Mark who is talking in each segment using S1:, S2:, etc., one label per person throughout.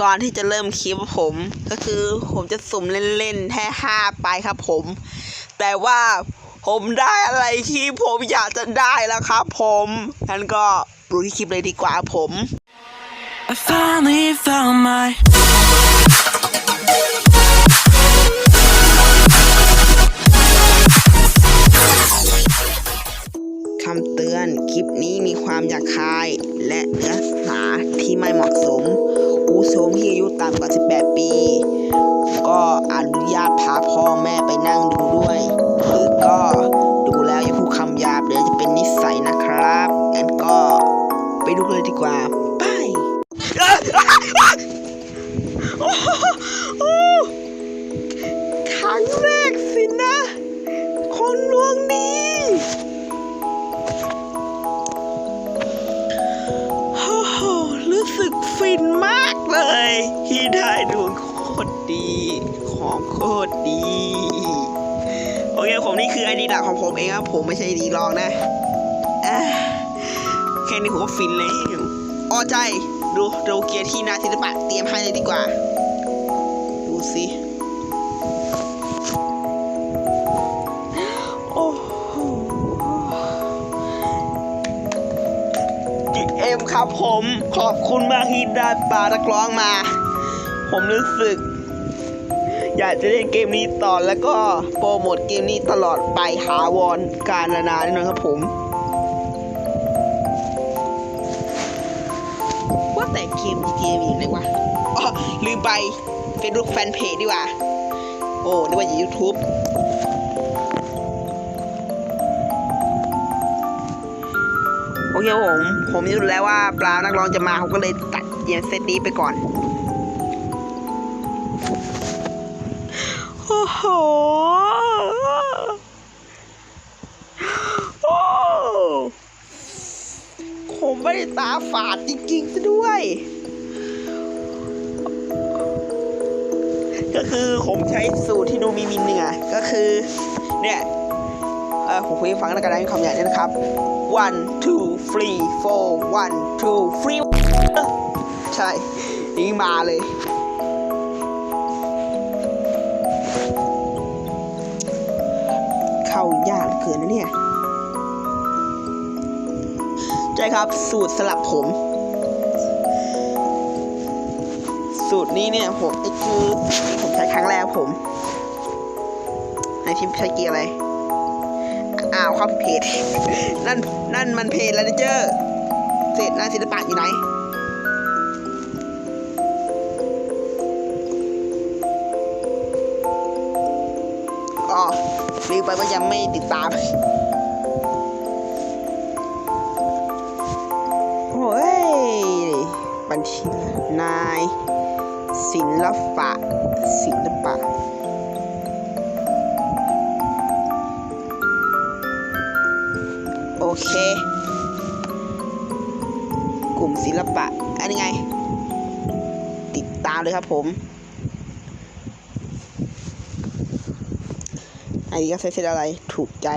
S1: ก่อนที่จะเริ่มคลิปผม ก็คือผมจะสุ่มเล่นๆแค่ห้าไปครับผม แต่ว่าผมได้อะไรที่ผมอยากจะได้แล้วครับผมงั้นก็ดูที่คลิปเลยดีกว่าผม
S2: I finally found my
S1: ดูกันเลยดีกว่า ไปครั้งแรกสินะ คนลวงนี้โอ้โหรู้สึกฟินมากเลย ที่ได้ดูโคตรดี ของโคตรดี โอเคผมนี่คือไอดีหลักของผมเองครับ ผมไม่ใช่ดีลองนะ ค่นี้ผมก็ฟินเลยอ้อใจ ดูดูเกียที่นาศิลปะเตรียมให้เลยดีกว่า ดูสิ โอ้โหเอ็มครับผม ขอบคุณมากที่ได้ปลานักร้องมา ผมรู้สึก อยากจะเล่นเกมนี้ต่อแล้วก็โปรโมทเกมนี้ตลอดไปหาวอนการนานๆแน่นอนครับผม แต่เกมเกมอยู่ไหนวะอ๋อลืมไปเฟซบุ๊กแฟนเพจดีกว่า โอ้นึกว่าอยู่ยูทูบโอเคผม ผมรู้แล้วว่าปลานักร้องจะมาผมก็เลยตัดเยียนเซตนี้ไปก่อน โอ้โห โอ้ ผมไม่ได้ตาฝาดจริงๆซะด้วย ก็คือผมใช้สูตรที่ดูมีมินหนึ่งอะก็คือเนี่ยเออผมคุยฟังแล้วกันนะคำใหญ่นี่นะครับ one two three four one two three ใช่นี่มาเลย เข้ายากเหลือเกินนะเนี่ย ใช่ครับ สูตรสลับผม สูตรนี้เนี่ยผมนี่คือผมใช้ครั้งแรกผมในทีมใช้เกียร์อะไร อ้าวครับเพจนั่นนั่นมันเพจแล้วเจอร์เศษหน้าศิลปะอยู่ไหนอ๋อลืมไปว่ายังไม่ติดตาม บัญชี นายศิลปะศิลปะ โอเค กลุ่มศิลปะ อันนี้ไง ติดตามเลยครับผมอันนี้ก็เสร็จอะไรถูกใจ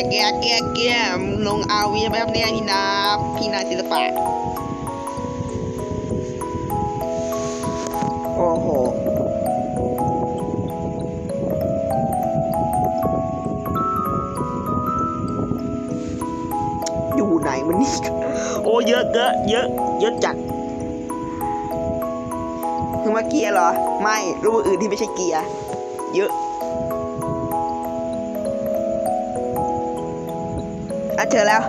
S1: ร์เกียร์เกียร์เกียร์เกียร์เกียร์ลงเอาวีไหมครับเนี่ยพี่นาพี่นาศิลปะ โอ้โหอยู่ไหนมันนี่โอ้เยอะเยอะเยอะเยอะจัดคือมาเกียร์เหรอ ไม่รูปอื่นที่ไม่ใช่เกียร์ เยอะ อะเจอแล้ว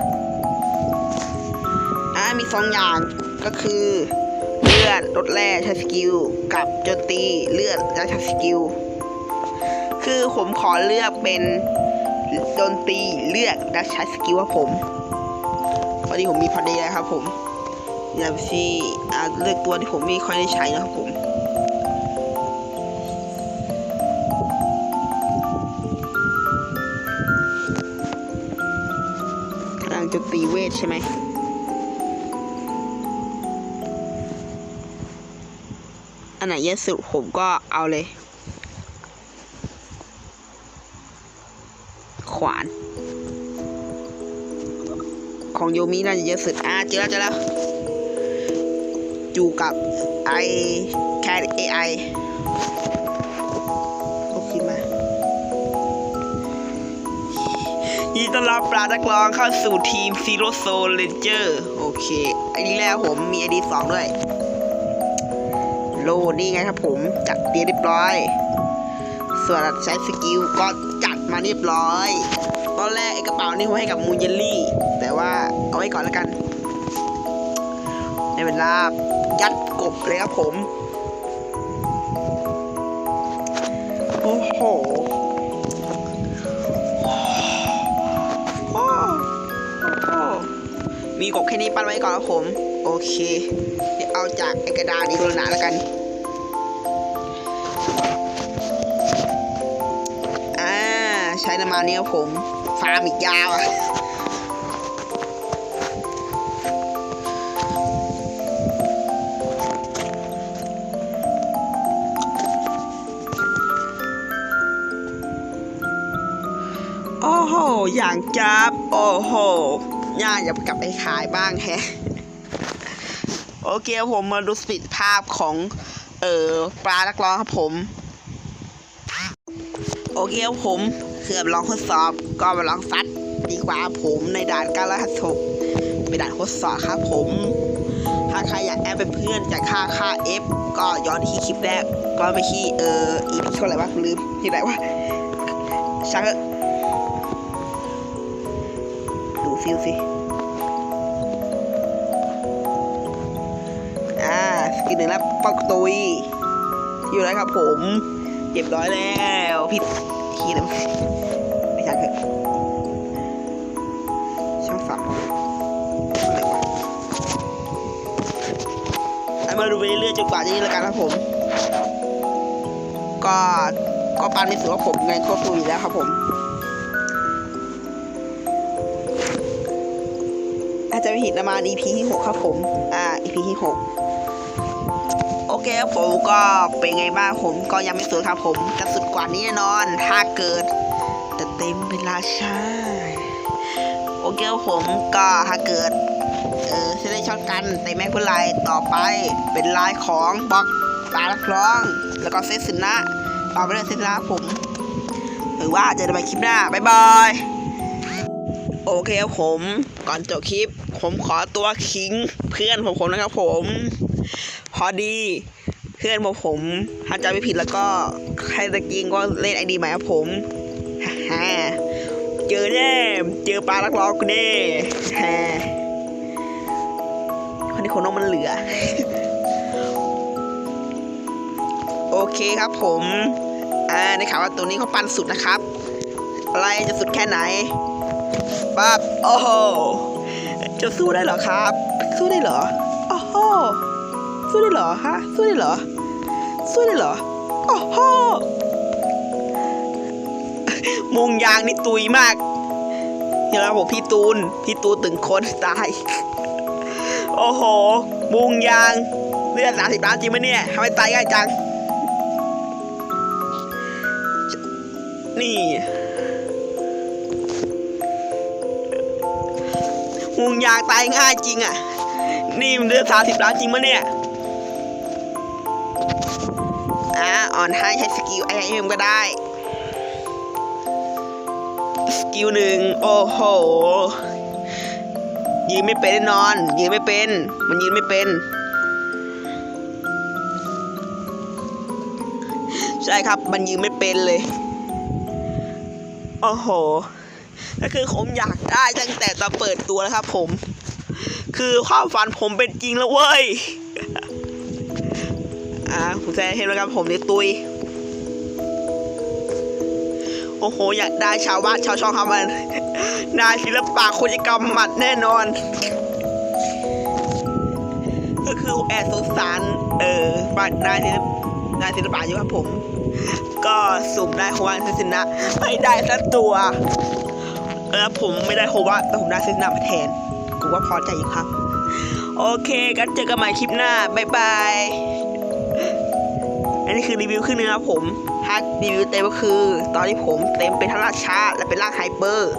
S1: อ่ามีสองอย่างก็คือเลือดลดแร่ใช้สกิลกับโจมตีเลือดและใช้สกิล คือผมขอเลือกเป็นโดนตีเลือดและใช้สกิลว่าผมพอดีผมมีพอดีแล้วครับผมอย่างที่อ่าเลือกตัวที่ผมไม่ค่อยได้ใช้นะครับผม จะตีเวทใช่ไหมอันไหนเยอะสุดผมก็เอาเลย ขวาน ของโยมิน่าจะเยอะสุด อะเจอแล้วเจอแล้วอยู่กับไอแคทเอไอ ต้อนรับปลาตะกรองเข้าสู่ทีม Zero Soul Ranger โอเคไอดีแรกผมมีไอดีสองด้วย โลนี่ไงครับผมจัดเตรียเรียบร้อย ส่วนใช้สกิลก็จัดมาเรียบร้อย ตอนแรกไอกระเป๋านี่ผมให้กับมูนเยลลี่ แต่ว่าเอาไว้ก่อนแล้วกันในเวลายัดกบเลยครับผม โอ้โห นี้ปั้นไว้ก่อนครับผม โอเค เดี๋ยวเอาจากไอกระดานอีกตัวหนาแล้วกันอ่าใช้น้ำมันนี้ครับผม ฟาร์มอีกยาวอะโอ้โห อย่างจับ โอ้โห ย่าอย่าไปกลับไปขายบ้างแฮะ โอเคผมมาดูสปีดภาพของ เอ่อปลานักร้องครับผม โอเคผมเคือบลองทดสอบก็มาลองซัดดีกว่าผมในด่านการรหัสกเป็นด่านทดสอบครับผม ถ้าใครอยากแอดเป็นเพื่อนจากค่าค่า F ก็ย้อนที่คลิปแรก ก็ไปที่เอ่อ EP เท่าไหร่วะลืมที่ไหนวะช่าง ฟิลสิอ่าสกินหนึ่งแล้วปอกตุยอยู่แล้วครับผมเรียบร้อยแล้วผิดทีแล้วไม่ใช่เถอะช่างฝักอะไรวะให้มาดูไปเรื่อยๆจนกว่าจะนี่แล้วกันครับผม ก็ก็ปันไม่สุดว่าผมไงโคตรตุยแล้วครับผม ผิดประมาณ EP ที่6ครับผม อ่า EP ที่6โอเคครับผมก็เป็นไงบ้างผมก็ยังไม่สุดครับผมจะสุดกว่านี้แน่นอน ถ้าเกิดแต่เต็มเวลาใช่โอเคครับผมก็ถ้าเกิด เออจะได้ช็อตกันแต่แม็กเป็นลายต่อไปเป็นลายของบล็อกปลาละคล้อง แล้วก็เซตสินะต่อไปเลยเซตนะผม หรือว่าเจอกันใหม่คลิปหน้า บ๊ายบาย โอเคครับผม ก่อนจบคลิป ผมขอตัวคิง เพื่อนของผมนะครับผม พอดี เพื่อนของผมถ้าจำไม่ผิดแล้วก็ใครตะกิงก็เล่นไอดีใหม่ครับผมฮ่าเจอแน่เจอปลาลักลอกูแน่ฮ่าคนนี้คนน้องมันเหลือ โอเคครับผมอ่าในข่าวว่าตัวนี้เขาปันสุดนะครับ อะไรจะสุดแค่ไหน ปั๊บโอ้โหจะสู้ได้เหรอครับ สู้ได้เหรอโอ้โหสู้ได้เหรอฮะสู้ได้เหรอสู้ได้เหรอโอ้โหมุงยางนี่ตุยมากเดี๋ยวนะผมพี่ตูน พี่ตูนตึงคนตาย โอ้โห มุงยางเลือดสามสิบล้านจริงไหมเนี่ยทำไมตายง่ายจัง นี่ มุงยางตายง่ายจริงอะ นี่มันเลือดสามสิบล้านจริงมะเนี่ยอ่าอ่อนให้ใช้สกิลไอเอ็มก็ได้ สกิลหนึ่งโอ้โหยืนไม่เป็นแน่นอน ยืนไม่เป็น มันยืนไม่เป็น ใช่ครับมันยืนไม่เป็นเลย โอ้โห ก็คือผมอยากได้ตั้งแต่ตอนเปิดตัวแล้วครับ ผม คือความฝันผมเป็นจริงแล้วเว้ยอ่าผมจะเห็นแล้วครับผมเนี่ยตุยโอ้โห อยากได้ชาวบ้านชาวช่องทำมันนายศิลปะคุณกรรมหมัดแน่นอน ก็คือแอบสงสารเออบ้านนายศิลปนายศิลปะอยู่ครับผม ก็สุ่มได้โฮวาทัศนะไม่ได้สักตัว เออผมไม่ได้โควาแต่ผมได้ทัศนะมาแทน กูว่าพอใจอีกครับ โอเคกันเจอกันใหม่คลิปหน้า บ๊ายบาย อันนี้คือรีวิวครึ่งนึงครับผมถ้ารีวิวเต็มก็คือ ตอนที่ผมเต็มเป็นทาราชาและเป็นร่างไฮเปอร์